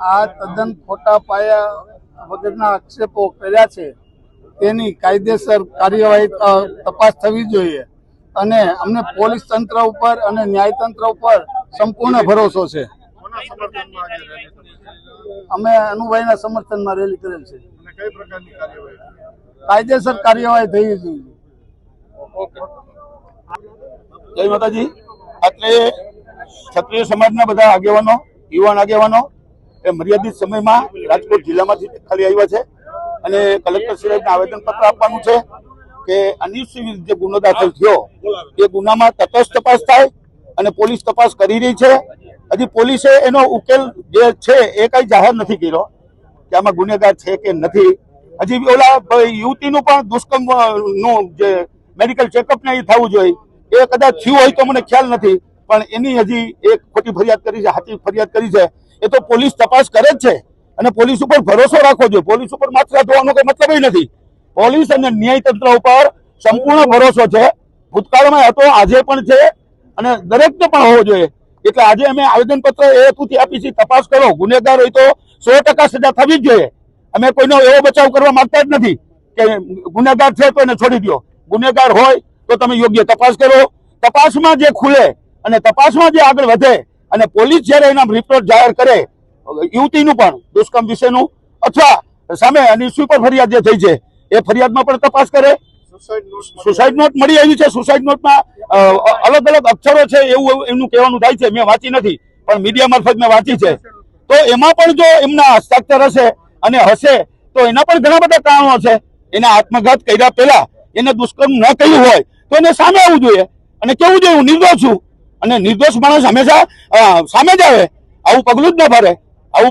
આ તદ્દન ખોટા પાયા વગરના આક્ષેપો કર્યા છે. તેની કાયદેસર કાર્યવાહી તપાસ થવી જોઈએ. અને અમને પોલીસ તંત્ર ઉપર અને ન્યાયતંત્ર ઉપર સંપૂર્ણ ભરોસો છે. અમે અનુભાઈના સમર્થનમાં રેલી કરેલ છે. અને કઈ પ્રકારની કાર્યવાહી? કાયદેસર કાર્યવાહી થઈ જોઈએ. જય માતાજી. અત્રે ક્ષત્રિય સમાજના બધા આગેવાનો, યુવાન આગેવાનો એ મર્યાદિત સમયમાં રાજકોટ જિલ્લામાંથી ખાલી આવ્યા છે અને કલેક્ટર સાહેબને આવેદનપત્ર આપવાનું છે કે અનિશ્ચિત જે ગુનો દાખલ થયો, એ ગુનામાં તટસ્થ તપાસ થાય અને પોલીસ તપાસ કરી રહી છે. હજી પોલીસે એનો ઉકેલ જે છે એ કઈ જાહેર નથી કર્યો કે આમાં ગુનેગાર છે કે નથી. હજી ઓલા યુવતીનું પણ દુષ્કર્મનું જે મેડિકલ ચેકઅપ ને એ થવું જોઈએ. એ કદાચ થયું હોય તો મને ખ્યાલ નથી. પણ એની હજી એક ખોટી ફરિયાદ કરી છે હાથી ફરિયાદ કરી છે. એ તો પોલીસ તપાસ કરે જ છે. અને પોલીસ ઉપર ભરોસો રાખવો જોઈએ. પોલીસ ઉપર માત્ર ધોવાનો કોઈ મતલબ નથી. પોલીસ અને ન્યાયતંત્ર ઉપર સંપૂર્ણ ભરોસો છે. ભૂતકાળમાં હતો, આજે પણ છે અને દરેકને પણ હોવો જોઈએ. એટલે આજે અમે આવેદનપત્ર એ હેતુથી આપી છે તપાસ કરો. ગુનેગાર હોય તો સો ટકા સજા થવી જ જોઈએ. અમે કોઈનો એવો બચાવ કરવા માંગતા જ નથી કે ગુનેગાર છે તો એને છોડી દો ગુનેગાર હોય તો તમે યોગ્ય તપાસ કરો. તપાસમાં જે ખુલે અને તપાસમાં જે આગળ વધે અને પોલીસ જ્યારે એના રિપોર્ટ જાહેર કરે યુવતીનું પણ દુષ્કર્મ વિશેનું અથવા સામે અનિશ્ચિત પર ફરિયાદ જે થઈ છે એ ફરિયાદમાં પણ તપાસ કરે. સુસાઇડ નોટ મળી આવી. છે. સુસાઇડ નોટમાં અલગ અલગ અક્ષરો છે એવું એમનું કહેવાનું થાય છે. મેં વાંચી નથી પણ મીડિયા મારફત મેં વાંચી છે. તો એમાં પણ જો એમના હસ્તાક્ષર હશે અને હશે તો એના પણ ઘણા બધા કારણો છે. એના આત્મઘાત કર્યા પહેલા એને દુષ્કર્મ ન કહ્યું હોય તો એને સામે આવવું જોઈએ. અને કેવું જોઈએ? હું નિર્દોષ છું. અને નિર્દોષ માણસ હંમેશા સામે જ આવે. આવું પગલું જ ન ભરે. આવું